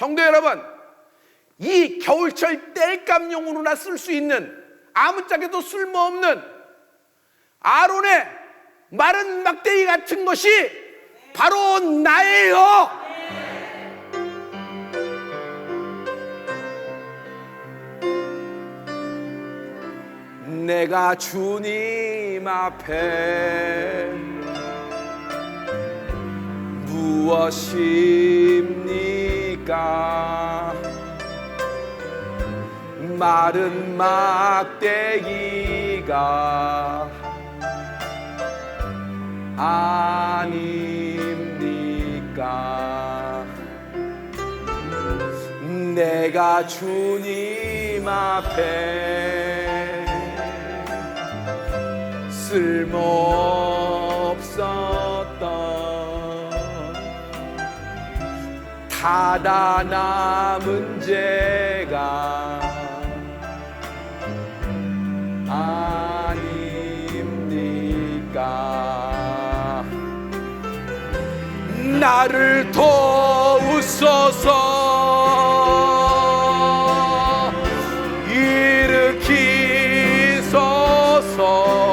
성도 여러분, 이 겨울철 땔감용으로나 쓸 수 있는 아무짝에도 쓸모없는 아론의 마른 막대기 같은 것이 바로 나예요. 내가 주님 앞에 무엇입니까? 마른 막대기가 아닙니까? 내가 주님 앞에 쓸모 타다 남은 죄가 아닙니까? 나를 도우소서. 일으키소서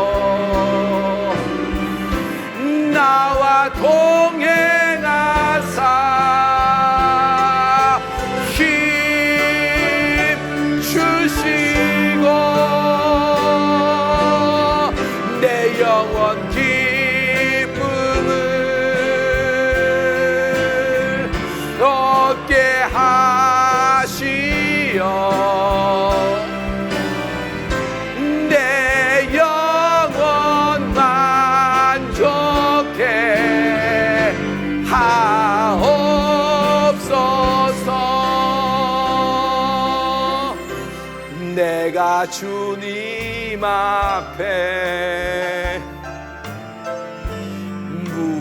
주님 앞에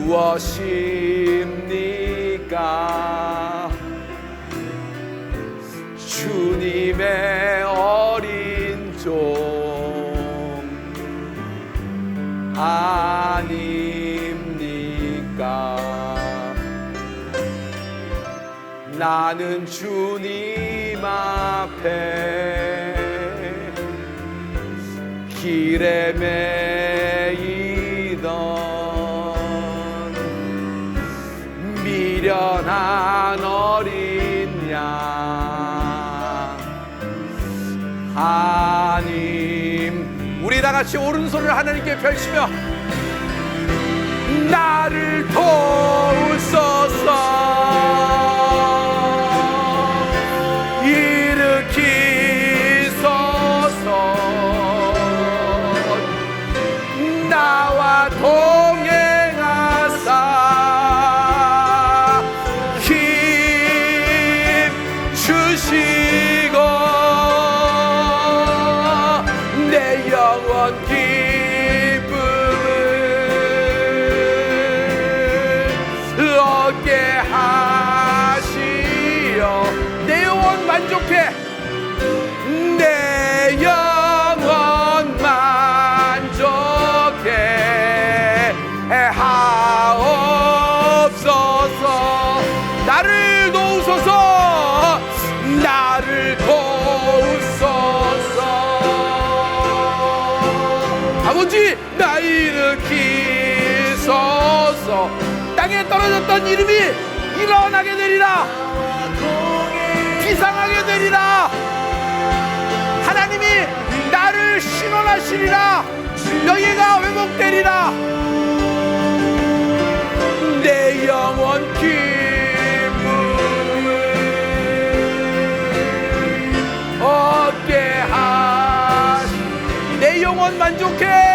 무엇입니까? 주님의 어린 종 아닙니까? 나는 주님 앞에 길에 매이던 미련한 어린 양. 하나님 우리 다 같이 오른손을 하나님께 펼치며 나를 도우소서 어졌던 이름이 일어나게 되리라. 비상하게 되리라. 하나님이 나를 신원하시리라. 너희가 회복되리라. 내 영원 기쁨을 얻게 하시. 내 영원 만족해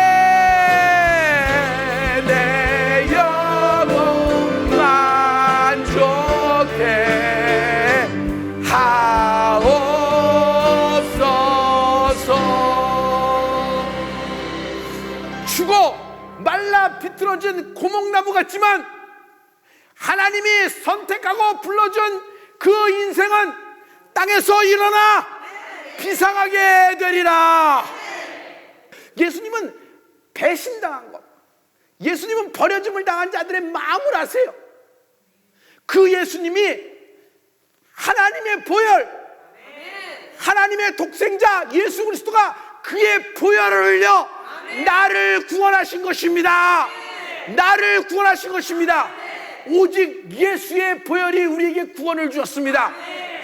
비틀어진 고목나무 같지만 하나님이 선택하고 불러준 그 인생은 땅에서 일어나 비상하게 되리라. 예수님은 배신당한 것, 예수님은 버려짐을 당한 자들의 마음을 아세요. 그 예수님이 하나님 하나님의 보혈 하나님의 독생자 예수 그리스도가 그의 보혈을 흘려 나를 구원하신 것입니다. 나를 구원하신 것입니다. 오직 예수의 보혈이 우리에게 구원을 주었습니다.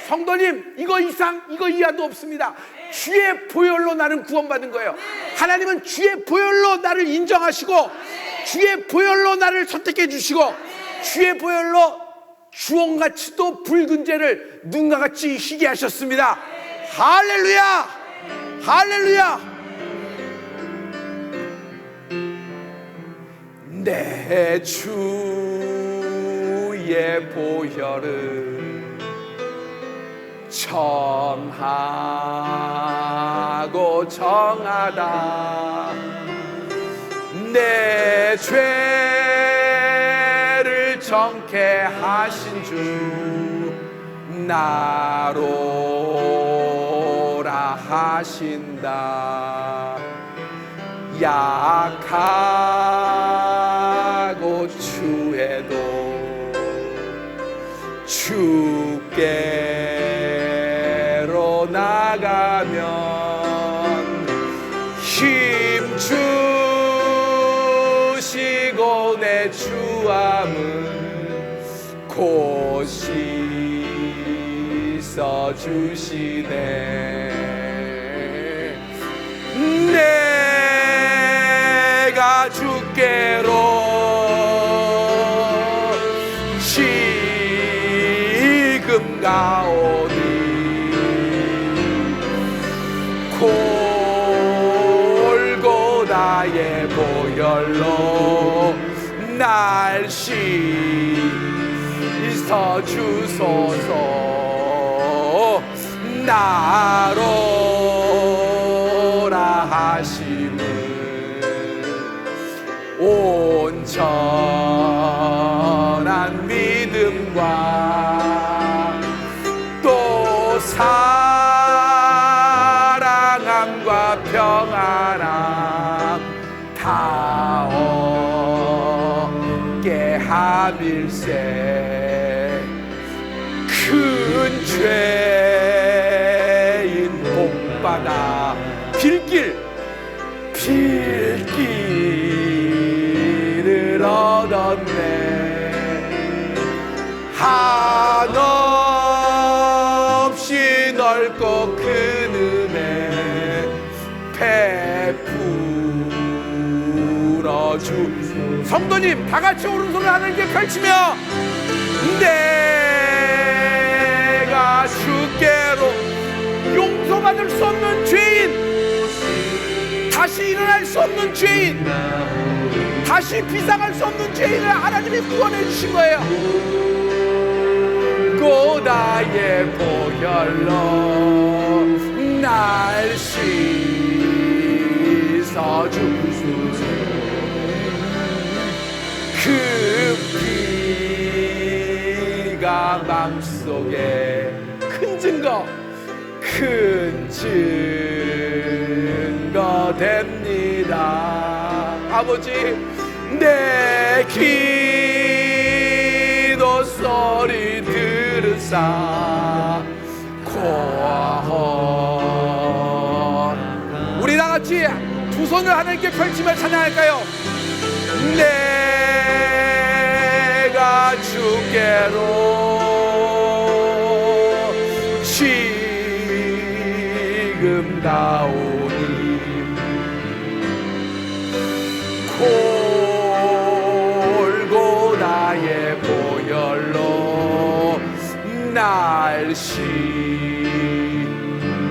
성도님, 이거 이상, 이거 이하도 없습니다. 주의 보혈로 나는 구원받은 거예요. 하나님은 주의 보혈로 나를 인정하시고, 주의 보혈로 나를 선택해 주시고, 주의 보혈로 주홍같이도 붉은 죄를 눈과 같이 희게 하셨습니다. 할렐루야! 할렐루야! 내 주의 보혈은 정하고 정하다. 내 죄를 정케 하신 주 나로라 하신다. 약하 주께로 나가면 힘 주시고 내 주함을 곧 씻어 주시네. 내가 주께로 가오니 골고다의 보혈로 날 씻어 주소서. 나로라 하심을 온전 사랑함과 평안함 다 얻게 함일세. 큰 죄 성도님 다 같이 오른손을 하나님께 펼치며 내가 주께로 용서받을 수 없는 죄인 다시 일어날 수 없는 죄인 다시 비상할 수 없는 죄인을 하나님이 구원해 주신 거예요. 고다의 보혈로 날 씻어 주소서 그 피가 맘속에 큰 증거 큰 증거 됩니다. 아버지 내 기도 소리 들으사 고아원. 우리 다 같이 두 손을 하나님께 펼치며 찬양할까요? 주께로 지금 나오니 골고다의 보혈로 날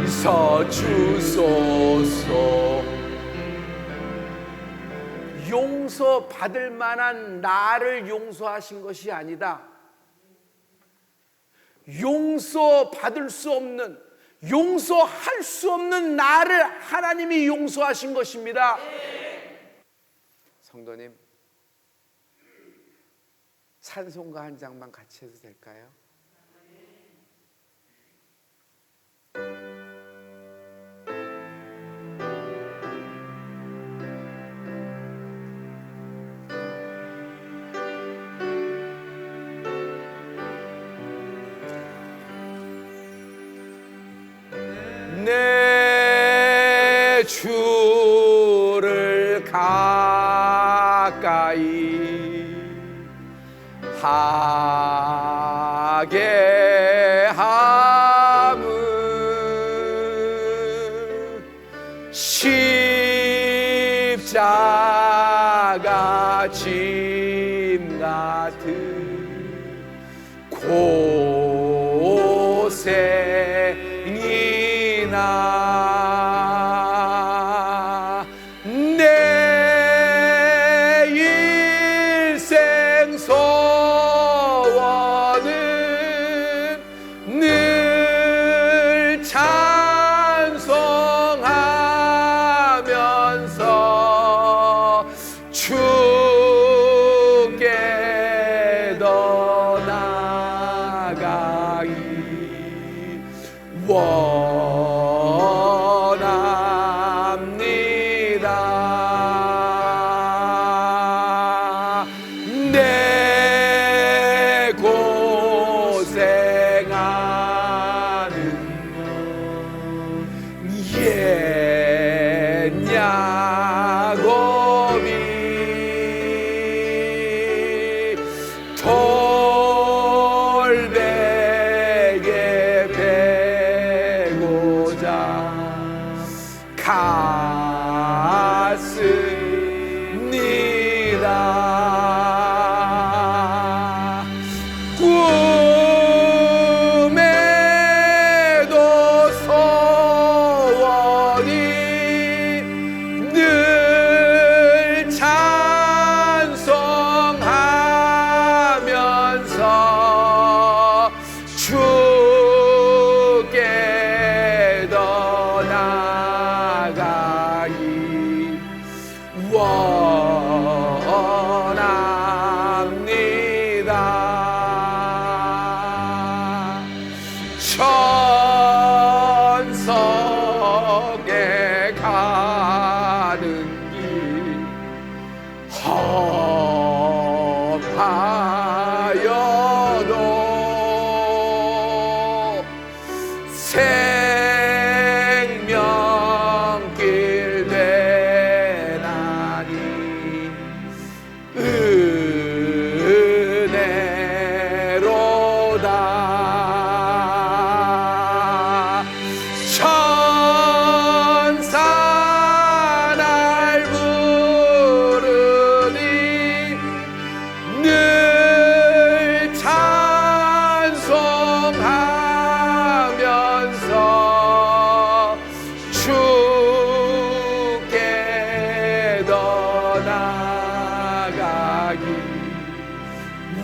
씻어 주소 용서 받을 만한 나를 용서하신 것이 아니다. 용서 받을 수 없는 용서할 수 없는 나를 하나님이 용서하신 것입니다. 성도님 찬송가 한 장만 같이 해도 될까요? 주를 가까이 하게 함을 십자가 짐 같은 고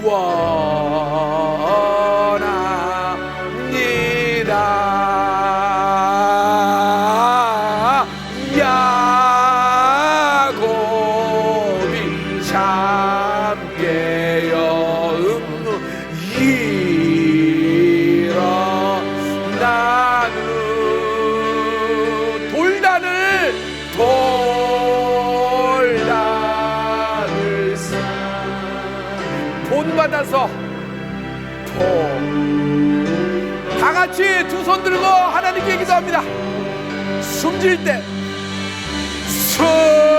Whoa. 받아서 다 같이 두 손 들고 하나님께 기도합니다. 숨질 때 숨.